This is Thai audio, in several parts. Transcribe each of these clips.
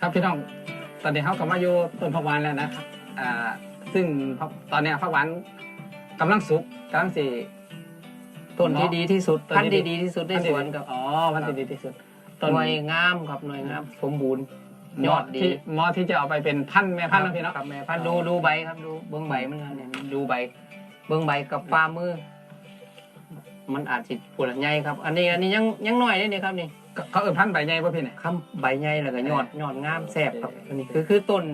ครับพี่น้องตอนนี้เขากำลังอยู่ต้นผักหวานแล้วนะครับอ่าซึ่งผักตอนเนี้ยผักหวานกำลังสุกกำลังสิต้นที่ดีที่สุดต้นพันที่ธุ์ดีที่ดีที่สุดในสวนครับอ๋อมันจะดีที่สุดหน่วยงามครับหน่วยงาม สมบูรณ์ ยอดดี ที่หมอที่จะเอาไปเป็นพันธุ์แม่พันธุ์นะพี่เนาะ ครับแม่พันธุ์ดูดูใบครับดูเบิ้งใบมันครับเนี่ยดูใบ เบิ้งใบกับฝ่ามือ มันอาจจะปวดใหญ่ครับ อันนี้อันนี้ยังยังน้อยเลยนี่ครับนี่เขาเขาเอิ้นพันธุ์ใบใหญ่ป่ะพี่เนี่ยคำใบใหญ่แล้วก็ยอดยอดงามแซ่บครับเอออัอันนี้คือคือต้น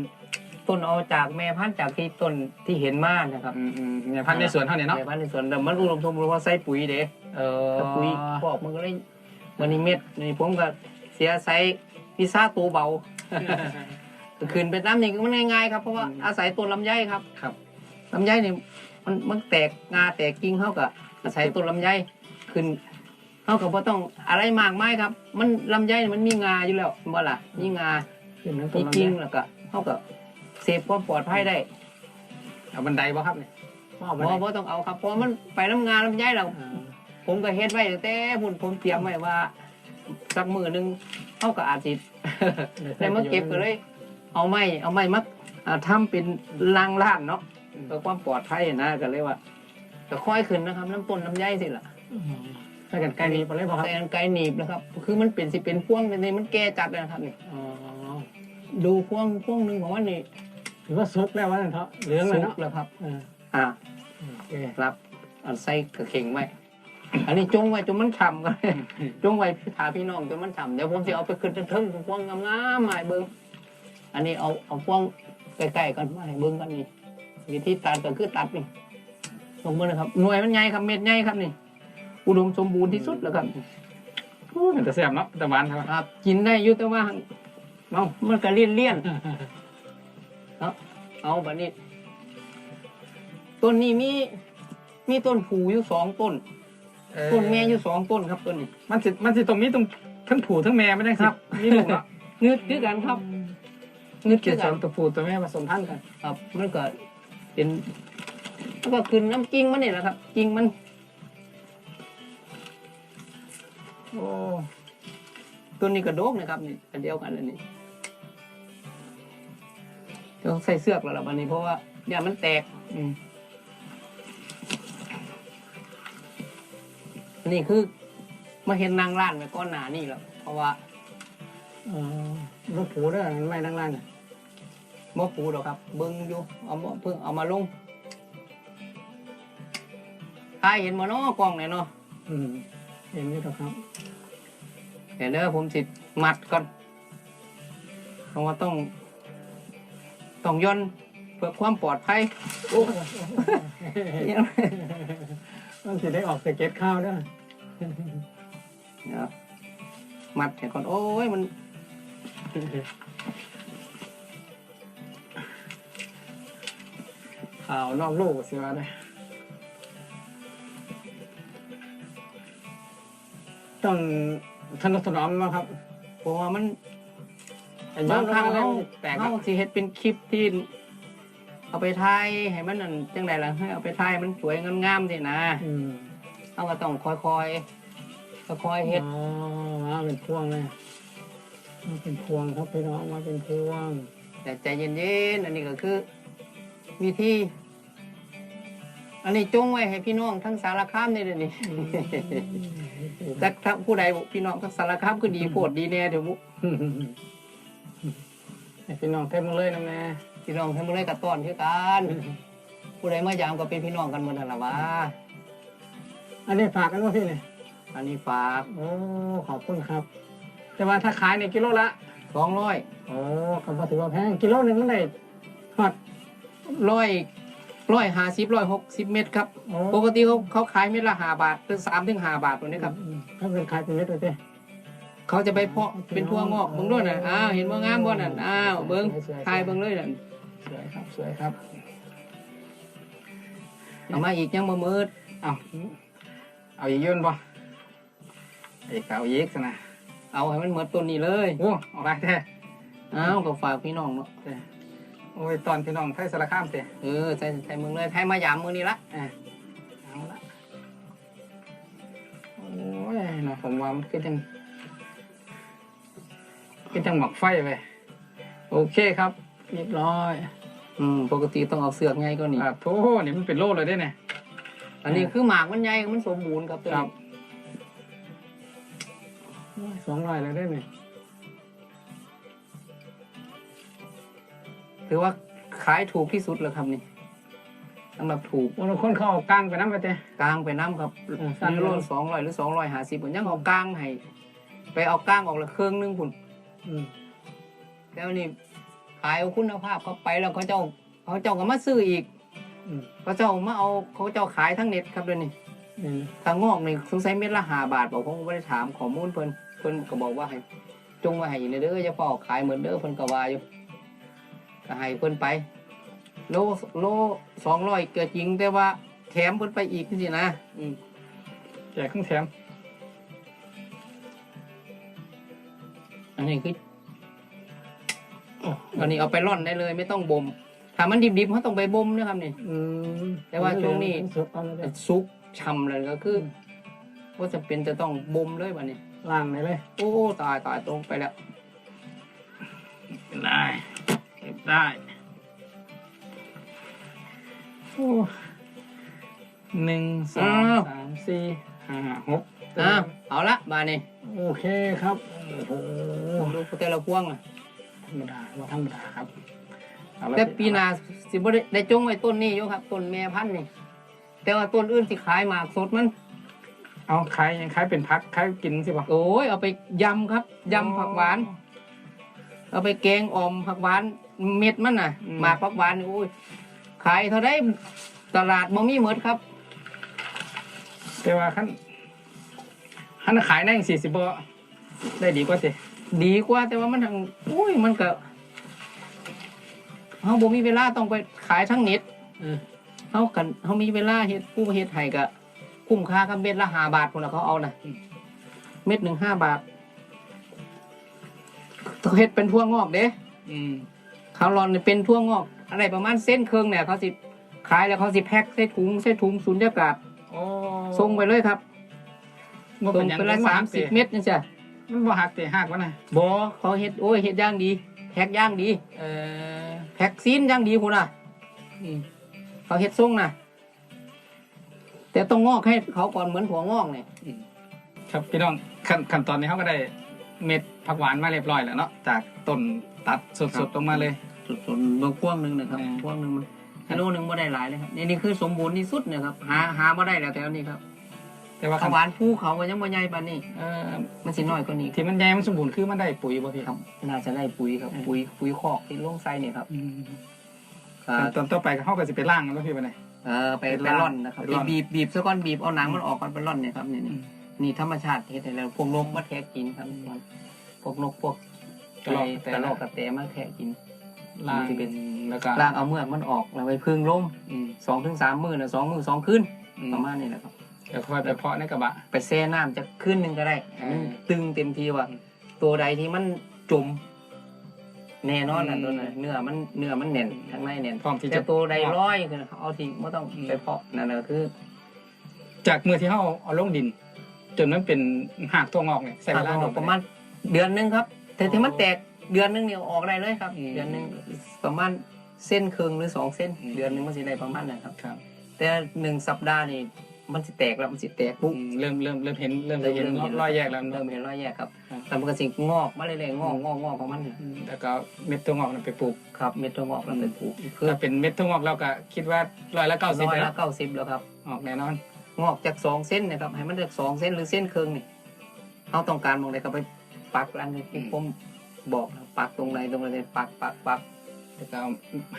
ต้นเอาจากแม่พันธุ์จากที่ต้นที่เห็นมานะครับอืมอืมแม่พันธุ์ในสวนเท่านี้เนาะ แม่พันธุ์ในสวนแต่มันอุดมสมบูรณ์เพราะใส่ปุ๋ยเด้ เออถ้าปุ๋ยพอกมันก็เลยมันนี่เม็ดนี่ผมก็เสียไซพิซซ่าตัวเบาก็ ขึ้นไปน้ำนี่ก็มันง่ายๆครับเพราะว่าอาศัยต้นลำไยครับครับลำไยนี่มันมันแตกงาแตกกิ่งเขาก็อาศัยต้นลำไยขึ้นเขาก็บ่ต้องอะไรมากมายครับ มันลำไยนี่มันมีงาอยู่แล้วบ่ล่ะมีงาขึ้นทั้งต้มีนลำไยกิ่งแล้วก็เขาก็เซฟความปลอดภัยได้เอาบันไดบ่ครับเนี่ยบ่เอาบันบ่ไดบ่ต้องเอาครับเพราะมันไปน้ำงาลำไยแล้วอ่าผมก็เฮ็ดไว้ตั้งแต่พุ่นผมเตรียมไว้ว่าสักมือหนึงเขาก็อาจ สิได้มาเก็บก็เลย เอาไม้เอาไม้มาอ่าทำเป็นรางล้านเนาะเพื่อความปลอดภัยนะก็เลยว่าก็ค่อยขึ้นนะครับ น้ำต้นน้ำใยสิล่ะใส่กันไกลนี้ไปเลยบ่ครับแต่อันไกลหนีบนะครับ คือมันเป็นสิเป็นพ่วงเป็นนี่มันแก่จัดเลยนะครับนี่อ๋อดูพ่วงพ่วงหนึ่งของมันนี่ถือว่าซุกแล้ววะนั่นเถอะเหลืองเลยสุเนาะกแล้วครับเอออ่าโอเคครับอันใส่กระเข่งไว้ อันนี้จงไว้จนมันฉ่ำกันจงไว้ถาพี่น้องจนมันฉ่ำเดี๋ยวผมจะเอาไปขึ้นเทิงๆพ่วงงามๆมาให้เบิ้งอันนี้เอาเอาพ่วงใกล้ๆกันมาให้เบิ้งกันนี่วิธีตัดก็คือตัดนี่ลงมือนะครับหน่วยมันใหญ่ครับเม็ดใหญ่ครับนี่ อุดมสมบูรณ์ที่สุดแล้วครับโอ้ยมันจะแซ่บเนาะแต่หวานครับครับ กินได้อยุติว่าเอามันก็เลี่ยนเลี่ยนๆเอาเอาแบบนี้ต้นนี้มีมีต้นผูอยู่สองต้น ต้นแม่อยู่สองต้นครับต้นนี้มันสิมันสิตรงนี้ตรงทั้งผูทั้งแม่ไม่ได้ครับมีลูกเนาะงึดคือกันครับงึดเกี่คืยวอกักับนตัวผูตัวแม่ผสมพันธุ์กัน ครับ มันก็เป็นมันก็ขึ้นน้ำกิ่งมันนี่แหละครับกิ่งมัน โอ้ต้นนี้กระโดกนะครับนี่อันเดียวกันเลยนี่ต้องใส่เสือกแล้วล่ะวันนี้เพราะว่าเนี่ยมันแตก อืม นนี่คือมาเห็นนางร้านไปก้อนหนานี่แล้วเพราะว่าเออลูกผูด้วยมันไม่ทั้งร้านน่ะบ่ปูดอกครับ เบิ้งอยู่เอามาเพิ่งเอามาลงใครเห็นมาเนาะกล้องไหนเนาะอืมเห็นไหมครับ เดี๋ยวเด้อผมสิมัดก่อนเพราะว่าต้อง ต้องย่อนเพื่อความปลอดภัยโอ้ มันสิได้ออกสเก็ตข้าวด้วยเดี๋ยวมัดเห็นก่อน โอ้ย มันข่าวนอกลูกสิว่าได้ต้องทนุถนอมนะครับ เพราะว่ามันไอ้ย้อบานงครั้งแล้เขาวแตกครัเขาบสิเฮ็ดเป็นคลิปที่ เอาไปถ่ายให้มันนั่นจังไดล่ะให้เอาไปถ่ายมันสวยงามๆสินะอืมเอาก็ต้องค่อยๆค่อยๆเฮ็ดอ๋อมาเป็นพวงเลยมาเป็นพวงครับพี่น้องมาเป็นพวง แต่ใจเย็นๆอันนี้ก็คือ วิธีอันนี้จงไว้ให้พี่น้องทั้งสารคามนี่เลยนี่แต่ถ้าผู้ใดบอกพี่น้องทั้งสารคามคือดีโพดดีแน่เดี๋ยวบุให้พี่น้องเต็มเลยนะแม่ พี่น้องทั้งหมดเลยกับต้อนคือกันผู้ใดมายามก็เป็นพี่น้องกันหมดนั่นล่ะวะอันนี้ฝากกันว่าพี่เนี่ยอันนี้ฝาก โอ้ขอบคุณครับ แต่ว่าถ้าขายในกิโลละสองร้อยโอ้ก็บ่ถือว่าแพงกิโลหนึ่งมันได้ฮอด ร้อยร้อยห้าสิบร้อยหกสิบเมตรครับ โอ้ ปกติเขาเขาขายเม็ดละห้าบาทถึงสามถึงห้าบาทตัวนี้ครับอืมถ้าเป็นขายเป็นเม็ดเลยเต้เขาจะไปเพาะเป็นพวงงอกเบิ่งด้วยน่ะอ้าวเห็นว่างามบ่นั่นอ้าวเบิ่งทายเบิ่งเลยนั่น สวยครับสวยครับเอามาอีกยังบ่มืดเอาเอาอีกยืนบ่อีกเอาอีกซะนะเอาให้มันหมดต้นนี้เลยโอ้เอาไปแท้อ้าวก็ฝากพี่น้องเนาะแท้โอ้ยตอนพี่น้องไทยสารคามเตะเออใส่ใส่มึงเลยไทยมายามมือนี่ละอะเอาละโอ้ยเนาะผมว่ามันคือจังคือจังหมักไฟไปโอเคครับ เรียบร้อยอืมปกติต้องเอาเสือกไงก็นี่ อะโถนี่มันเป็นโลเลยได้เนี่ย อันนี้คือหมากมันใหญ่มันสมบูรณ์ครับตัวครับ นี้โอ้ยสองร้อยเลยได้เนี่ยถือว่าขายถูกที่สุดแล้วครับนี่สำหรับถูกบางคนเขาเอากลางไปน้ำไปเตะกลางไปน้ำครับอืมสั้นยูโรสองร้อยหรือสองร้อยห้าสิบผมยังเอากลางให้ ไปเอากลางออกละเครื่องนึงพุ่นอืมแล้วนี่ ขายเอาคุณภาพเขาไปแล้วเขาเจ้าเขาเจ้าก็มาซื้ออีกอืมเขาเจ้ามาเอาเขาเจ้าขายทั้งเน็ตครับเดี๋ยวนี้อืมทางงอกนี่สงสัยเม็ดละห้าบาทบอกผมก็ไม่ได้ถามข้อมูลเพิ่นเพิ่นก็บอกว่าให้จงไว้ให้ในเด้ออย่าเฝ้าขายเหมือนเด้อเพิ่นก็ว่าอยู่ก็ให้เพิ่นไป โลโลสองร้อยเกิดจริงแต่ว่าแถมเพิ่นไปอีกนี่นะอืมแจกเครื่องแถม อันนี้คือ อันนี้เอาไปร่อนได้เลย ไม่ต้องบ่มถ้ามันดิบๆเขาต้องไปบ่มนะครับนี่อืมแต่ว่าช่วงนี้สุกเอาเลยแต่เด้อซุกช่ำเลยก็คือว่าจะเป็นจะต้องบ่มเลยวันนี้ ล่างเลยเลยโอ้ตายตายตรงไปแล้วได้เก็บได้โอ้หนึ่งสองสามสี่ห้าหกอะเอาละบานนี้โอเคครับโอ้โห ดูแต่ละพวงอะธ รรมดาว่าธรรมดาครับเอาละแต่ปีหนาสิบ่ได้ได้จงไว้ต้นนี้อยู่ครับต้นแม่พันธุ์นี่แต่ว่าต้นอื่นสิขายหมากสดมัน เอาขายยังขายเป็นพักขายกินสิบ่ะโอ้ยเอาไปยำครับยำผักหวาน เอาไปแกงออมผักหวานเม็ดมันน่ะหมากผักหวานนี่โอ้ยขายเท่าไดตลาดบ่มีหมดครับ แต่ว่าขั้นขั้นขายได้สี่สิบบ่ได้ดีกว่าสิ ดีกว่า แต่ว่ามันทางอุ้ยมันก็เฮาบ่มีเวลาต้องไปขายทั้งเน็ตอืมเฮากันเฮามีเวลาเฮ็ดผู้เฮ็ดให้ก็คุ้มค่ากับเม็ดละ5บาทพุ่นน่ะเขาเอาน่ะเม็ดหนึ่งห้าบาทต้องเฮ็ดเป็นทั่วงอกเด้อืมเขารอนนี่เป็นทั่วงอก อะไรประมาณเส้นเครื่องเนี่ยเขาสิขายแล้วเขาสิแพ็คใส่ถุงใส่ถุงสุญญากาศโอ้ส่งไปเลยครับบ่ส่เป็งนหยังไปละบ่สาหัมกสิบติเม็ดนี่จ้ะ มันบ่หักติหักวะน่ะบอเขาเฮ็ดโอ้ยเฮ็ดย่างดีแพ็คย่างดีเออแพ็คซีนย่างดีพุ่นน่ะอืมเขาเฮ็ดทรงน่ะ แต่ต้องงอกให้เขาก่อนเหมือนหัวงอกเนี่ยครับพี่น้องขั้นขั้นตอนนี้เขาก็ได้เม็ดผักหวานมาเรียบร้อยแล้วเนาะจากต้นตัดสดๆลงมาเลยสุดๆเบางพวงหนึ่งนะครับอืมพวงหนึ่งมันกิโลหนึ่งบ่ได้หลายเลยครับนี่นี่คือสมบูรณ์ที่สุดเนี่ยครับ หาหาบ่ได้แล้วแต่อันนี้ครับ แต่ว่าข้าขั้วนหวานภูเขาก็ยังบ่ใหญ่ปานนี้เอ่อมันสิน้อยกว่านี้ที่มันใหญ่มันสมบูรณ์คือมันได้ปุ๋ยบ่พี่ครับน่าจะได้ปุ๋ยครับอืมปุ๋ยปุ๋ยคอกที่ลงไส้เนี่ยครับอืมอ่าตอนต่อไปก็เขาก็จะไปล่างกันแล้วพี่ไปไหนเออไปไปไปร่อนร่อนนะครับไปร่อนบีบบีบซะก่อนบีบเอาหนังมันออกก่อนไปร่อนเนี่ยครับนี่นี่นี่ธรรมชาติเฮ็ดให้แล้วพวกนกมาแทะกินครับพวกนกพวกกระรอกแต่กระรละอกกระแตมาแทะกินล่างมันจะเป็นแล้วก็ล้างเอาเมือกมันออกแล้วไปพึ่งลมอืมสองถึงสามมื้อนะสองมื้อสองคืนอืมประมาณนี้แหละครับ แล้วค่อยไปเพาะในกระบะ ไปแช่น้ำจะคืนหนึงก็ได้ให้มันอืมตึงเต็มทีว่า ตัวใดที่มันจม แน่นอนนะอืม ตัวนั้นเนื้อมันเนื้อมันแน่นข้างในแน่นพร้อมที่แต่จะตัวใดร้อยคือเอาทิ้งไม่ต้องอืมไปเพาะนั่นแหละคือจากมือที่เขาเอาเอาลงดิน จนมันเป็นหากตัวงอกเนี่ยใส่เวลาโดน ประมาณเดือนหนึงครับ แต่ที่มันแตกเดือนหนึงเนี่ยออกได้เลยครับ อืมเดือนหนึงประมาณเส้นครึ่งหรือสองเส้น อืม เดือนหนึงมันสิได้ประมาณนั้นครับ ครับ แต่หนึ่งสัปดาห์นี่ มันสิแตกแล้วมันสิแตกปุ๊บอืมเริ่มเริ่มเริ่มเห็นเริ่มจะเห็นเริ่มเห็นรอยแยกแล้วเริ่มเห็นรอยแยกครับครับแต่มันก็สิงอกมาเรื่อยๆงอกงอกงอกของมันนี่อืมแล้วก็เม็ดตัวงอกนั้นไปปลูกครับเม็ดตัวงอกแล้วไปปลูกคือถ้าเป็นเม็ดตัวงอกเราก็คิดว่าร้อยละเก้าสิบร้อยแล้ละวเก้าสิบแล้วครับออกแน่นอนงอกจากสองเส้นนะครับให้มันจากสองเส้นหรือเส้นครึ่งนี่เขาต้องการมองใดก็ไปปักอันนี้ที่ผมบอกนะปักตรงไหนตรงไหนปักปักปัก แล้วก็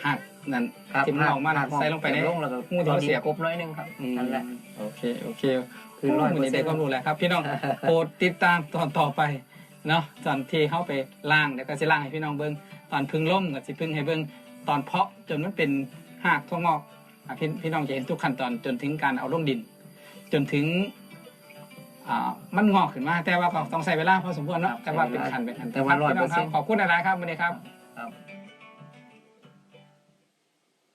หักนั่นครับที่มันออกมาน่ะใส่ลงไปในลงแล้วก็งูที่เขาเสียบกบน้อยหนึงครับนั่นแหละโอเคโอเค คือร้อยวันเปอร์นี้เซ็ได้นต์ความรู้แล้วครับพี่น้องโปรดติดตามตอนต่อไปเนาะตอนที่เข้าไปล่างเดี๋ยวก็สิล่างให้พี่น้องเบิ้งตอนพึ่งล่มก็สิพึ่งให้เบิ้งตอนเพาะจนมันเป็นหากทั่วงอกอะพี่พี่น้องจะเห็นทุกขั้นตอนจนถึงการเอาลงดิน จนถึงอ่ามันงอกขึ้นมา แต่ว่าก็ต้องใช้เวลาพอสมควรเนาะแต่ว่าเป็นขั้นเป็นขั้นแต่ว่าคบพี่น้งคบ100%ขอบคุณหลายๆครับวันนี้ครับครับ